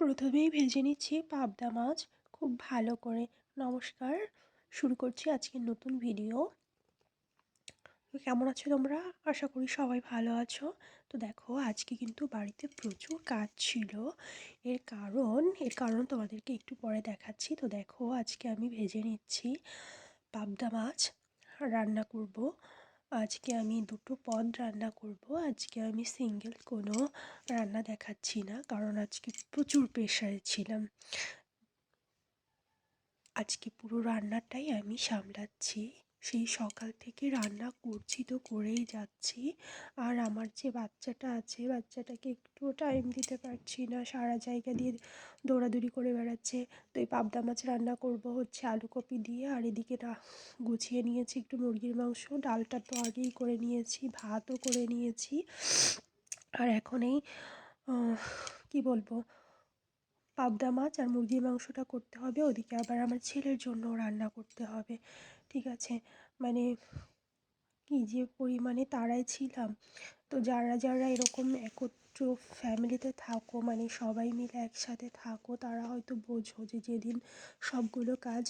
প্রথমেই ভেজে নিচ্ছি পাবদা মাছ। খুব ভালো করে নমস্কার। শুরু করছি আজকের নতুন ভিডিও কেমন আছো তোমরা? আশা করি সবাই ভালো আছো। তো দেখো, আজকে কিন্তু বাড়িতে প্রচুর কাজ ছিল। এর কারণ এর কারণ তোমাদেরকে একটু পরে দেখাচ্ছি। তো দেখো, আজকে আমি ভেজে নিচ্ছি পাবদা মাছ। রান্না করব। আজকে আমি দুটো পদ রান্না করব। আজকে আমি সিঙ্গেল কোনো রান্না দেখাচ্ছি না, কারণ আজকে প্রচুর প্রেশারে ছিলাম। আজকে পুরো রান্নাটাই আমি সামলাচ্ছি। সেই সকাল থেকে রান্না করছি তো করেই যাচ্ছি। আর আমার যে বাচ্চাটা আছে, বাচ্চাটাকে একটুও টাইম দিতে পারছি না। সারা জায়গা দিয়ে দৌড়াদৌড়ি করে বেড়াচ্ছে। তো এই পাবদা মাছ রান্না করব হচ্ছে আলু কপি দিয়ে। আর এদিকে গুছিয়ে নিয়েছি একটু মুরগির মাংস। ডালটা তো আগেই করে নিয়েছি, ভাতও করে নিয়েছি। আর এখন এই কী বলব, পাবদা মাছ আর মুরগির মাংসটা করতে হবে। ওদিকে আবার আমার ছেলের জন্য রান্না করতে হবে। ঠিক আছে। মানে কি যে পরিমাণে তারাই ছিলাম। তো যারা যারা এরকম একত্র ফ্যামিলিতে থাকো মানে সবাই মিলে একসাথে থাকো, তারা হয়তো বোঝো যে যেদিন সবগুলো কাজ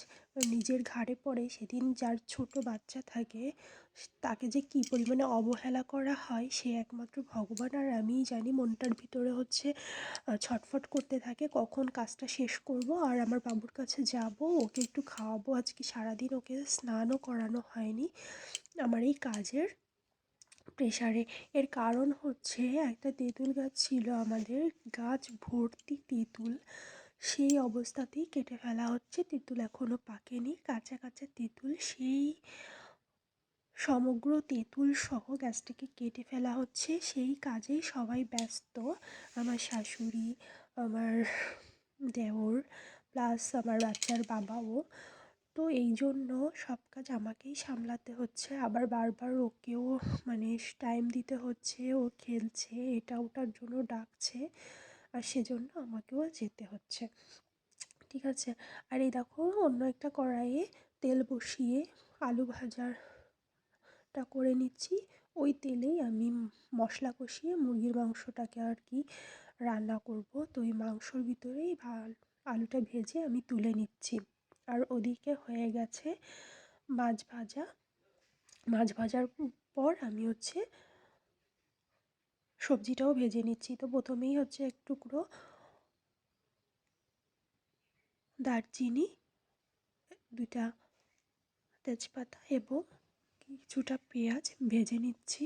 নিজের ঘাড়ে পড়ে, সেদিন যার ছোট বাচ্চা থাকে তাকে যে কী পরিমাণে অবহেলা করা হয় সে একমাত্র ভগবান। আর আমিই জানি মনটার ভিতরে হচ্ছে ছটফট করতে থাকে কখন কাজটা শেষ করব আর আমার বাবুর কাছে যাব, ওকে একটু খাওয়াবো। আজকে সারাদিন ওকে স্নানও করানো হয়নি আমার এই কাজের প্রেশারে এর কারণ হচ্ছে একটা তেঁতুল গাছ ছিল আমাদের, গাছ ভর্তি তেঁতুল। সেই অবস্থাতেই কেটে ফেলা হচ্ছে, তেঁতুল এখনও পাকেনি। কাঁচা কাঁচা তেঁতুল, সেই সমগ্র তেঁতুল সহ গাছটিকে কেটে ফেলা হচ্ছে। সেই কাজেই সবাই ব্যস্ত। আমার শাশুড়ি, আমার দেওর, প্লাস আমার বাচ্চার বাবাও। তো এই জন্য সব কাজ আমাকেই সামলাতে হচ্ছে। আবার বারবার ওকেও মানে টাইম দিতে হচ্ছে, ও খেলছে, এটা ওটার জন্য ডাকছে, আর সেজন্য আমাকেও যেতে হচ্ছে। ঠিক আছে? আর এই দেখো, অন্য একটা কড়াইয়ে তেল বসিয়ে আলু ভাজাটা করে নিচ্ছি। ওই তেলেই আমি মশলা কষিয়ে মুরগির মাংসটাকে আর কি রান্না করব। তো ওই মাংসর ভিতরেই আলুটা ভেজে আমি তুলে নিচ্ছি। আর ওদিকে হয়ে গেছে মাছ ভাজা। মাছ ভাজার পর আমি হচ্ছে সবজিটাও ভেজে নিচ্ছি। তো প্রথমেই হচ্ছে এক টুকরো দারচিনি, দুইটা তেজপাতা এবং কিছুটা পেঁয়াজ ভেজে নিচ্ছি।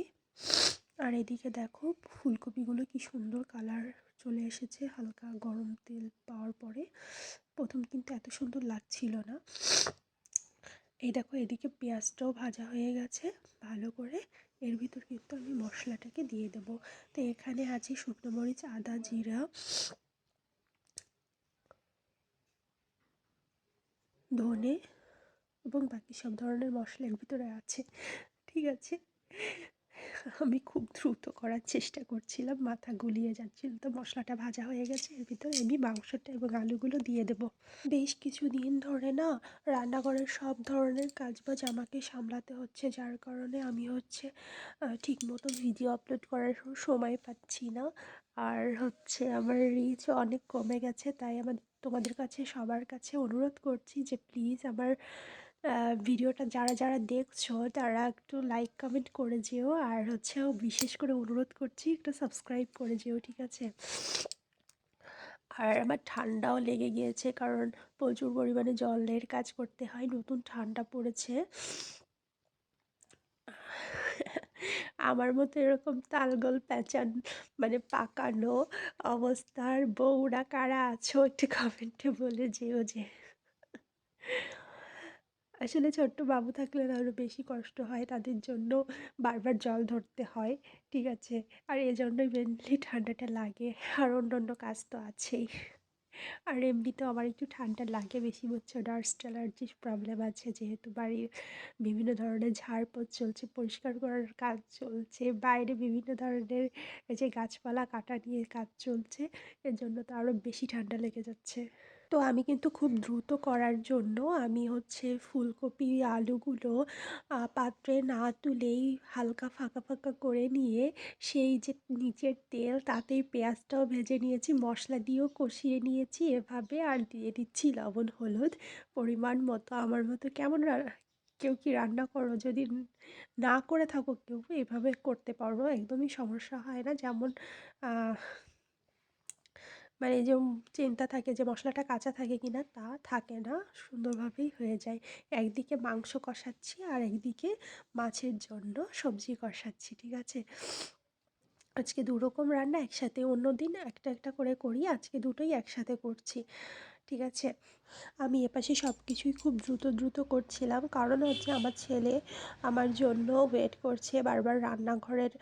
আর এদিকে দেখো ফুলকপিগুলো কি সুন্দর কালার চলে এসেছে, হালকা গরম তেল পাওয়ার পরে। প্রথম কিন্তু এত সুন্দর লাগছিল না। এই দেখো এদিকে পেঁয়াজটাও ভাজা হয়ে গেছে, ভালো করে। এর ভিতর কিন্তু আমি মশলাটাকে দিয়ে দেব। তো এখানে আছে শুকনো মরিচ, আদা, জিরা। ধনে এবং বাকি সব ধরনের মশলা এর ভিতরে আছে, ঠিক আছে? আমি খুব দ্রুত করার চেষ্টা করছিলাম, মাথা গুলিয়ে যাচ্ছিল তো মশলাটা ভাজা হয়ে গেছে, এর ভিতরে আমি মাংসটা এবং আলুগুলো দিয়ে দেব। বেশ কিছু দিন ধরে না রান্নাঘরের সব ধরনের কাজবাজ আমাকে সামলাতে হচ্ছে, যার কারণে আমি হচ্ছে ঠিক মতো ভিডিও আপলোড করার সময় পাচ্ছি না। আর হচ্ছে আমার রিচ অনেক কমে গেছে, তাই আমার তোমাদের কাছে, সবার কাছে অনুরোধ করছি যে প্লিজ আমার ভিডিওটা যারা যারা দেখছ, তারা একটু লাইক কমেন্ট করে যেও। আর হচ্ছে বিশেষ করে অনুরোধ করছি, একটু সাবস্ক্রাইব করে যেও, ঠিক আছে? আর আমার ঠান্ডাও লেগে গিয়েছে, কারণ প্রচুর পরিমাণে জলের কাজ করতে হয়, নতুন ঠান্ডা পড়েছে। আমার মতো এরকম তালগোল প্যাঁচান মানে পাকানো অবস্থার বউরা কারা আছো, একটু কমেন্টে বলে যেও যে। আসলে ছোট্ট বাবু থাকলে আরও বেশি কষ্ট হয় তাদের জন্য। বারবার জল ধরতে হয়, ঠিক আছে? আর এজন্যই মেনলি ঠান্ডাটা লাগে, আর অন্য অন্য কাজ তো আছেই। আর এমনিতেও আমার একটু ঠান্ডা লাগে বেশি বছর ডাস্ট অ্যালার্জির প্রবলেম আছে যেহেতু বাড়ির বিভিন্ন ধরনের ঝাড়পোছ চলছে, পরিষ্কার করার কাজ চলছে, বাইরে বিভিন্ন ধরনের যে গাছপালা কাটা নিয়ে কাজ চলছে, এর জন্য তো আরও বেশি ঠান্ডা লেগে যাচ্ছে। তো আমি কিন্তু খুব দ্রুত করার জন্য আমি হচ্ছে ফুলকপি, আলুগুলো পাত্রে না তুলেই হালকা ফাঁকা ফাঁকা করে নিয়ে সেই যে নিচের তেল তাতেই পেঁয়াজটাও ভেজে নিয়েছি, মশলা দিয়েও কষিয়ে নিয়েছি এভাবে আর দিয়ে দিচ্ছি লবণ, হলুদ পরিমাণ মতো। আমার মতো কেমন কেউ কি রান্না করো যদি না করে থাকো কেউ, এভাবে করতে পারো, একদমই সমস্যা হয় না। যেমন মানে যে চিন্তা থাকে যে মশলাটা কাঁচা থাকে কি না তা থাকে না, সুন্দরভাবেই হয়ে যায়। একদিকে মাংস কষাচ্ছি আর একদিকে মাছের জন্য সবজি কষাচ্ছি, ঠিক আছে? আজকে দু রকম রান্না, একসাথে অন্য দিন একটা একটা করে করি, আজকে দুটোই একসাথে করছি। ঠিক আছে? আমি এপাশে সব কিছুই খুব দ্রুত দ্রুত করছিলাম। কারণ হচ্ছে আমার ছেলে আমার জন্য ওয়েট করছে। বারবার রান্নাঘরের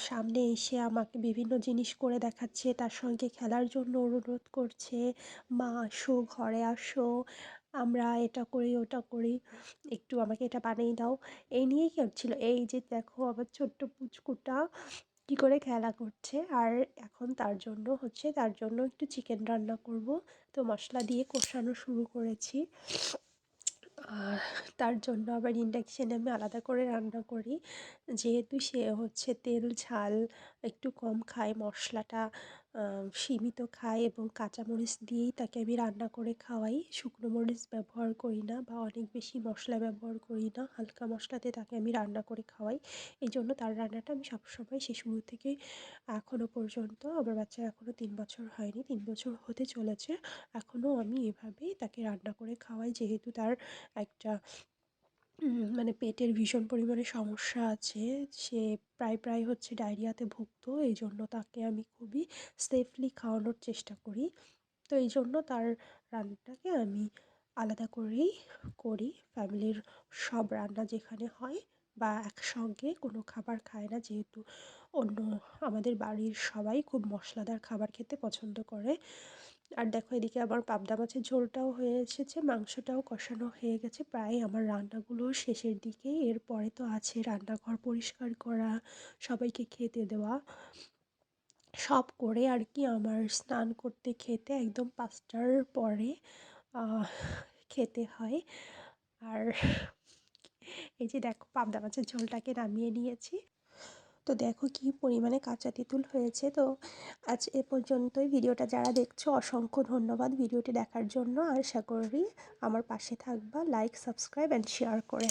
সামনে এসে আমাকে বিভিন্ন জিনিস করে দেখাচ্ছে। তার সঙ্গে খেলার জন্য অনুরোধ করছে, মা, আসো, ঘরে আসো। আমরা এটা করি, ওটা করি। একটু আমাকে এটা বানিয়ে দাও। এই নিয়েই করছিল এই যে দেখো আমার ছোট্ট পুচকুটা কী করে খেলা করছে? আর এখন তার জন্য হচ্ছে তার জন্য একটু চিকেন রান্না করব। তো মশলা দিয়ে কষানো শুরু করেছি। তার জন্য আবার ইন্ডাকশানে আমি আলাদা করে রান্না করি। যেহেতু সে হচ্ছে তেল, ঝাল একটু কম খায়, মশলাটা সীমিত খায় এবং কাঁচামরিচ দিয়েই তাকে আমি রান্না করে খাওয়াই। শুকনো মরিচ ব্যবহার করি না বা অনেক বেশি মশলা ব্যবহার করি না। হালকা মশলাতে তাকে আমি রান্না করে খাওয়াই। এই জন্য তার রান্নাটা আমি সবসময় সে শুরু থেকেই এখনও পর্যন্ত, আমার বাচ্চার এখনও তিন বছর হয়নি, তিন বছর হতে চলেছে। এখনও আমি এভাবেই তাকে রান্না করে খাওয়াই। যেহেতু তার একটা মানে পেটের ভীষণ পরিমাণে সমস্যা আছে। সে প্রায় প্রায় হচ্ছে ডায়রিয়াতে ভুগত। এই জন্য তাকে আমি খুবই সেফলি খাওয়ানোর চেষ্টা করি। তো এই জন্য তার রান্নাটাকে আমি আলাদা করেই করি। ফ্যামিলির সব রান্না যেখানে হয় বা একসঙ্গে কোনো খাবার খায় না, যেহেতু অন্য আমাদের বাড়ির সবাই খুব মশলাদার খাবার খেতে পছন্দ করে। আর দেখো এদিকে আমার পাবদা মাছের ঝোলটাও হয়ে এসেছে, মাংসটাও কষানো হয়ে গেছে প্রায়। আমার রান্নাগুলো শেষের দিকে এরপরে তো আছে রান্নাঘর পরিষ্কার করা, সবাইকে খেতে দেওয়া। সব করে আর কি আমার স্নান করতে খেতে একদম পাঁচটার পরে খেতে হয়। আর এই যে দেখো পাবদা মাছের ঝোলটাকে নামিয়ে নিয়েছি। তো দেখো কি পরিমাণে কাঁচা তেঁতুল হয়েছে। তো আজ এ পর্যন্তই। ভিডিওটা যারা দেখছ, অসংখ্য ধন্যবাদ ভিডিওটি দেখার জন্য। আশা করি আমার পাশে থাকবা। লাইক সাবস্ক্রাইব অ্যান্ড শেয়ার করে।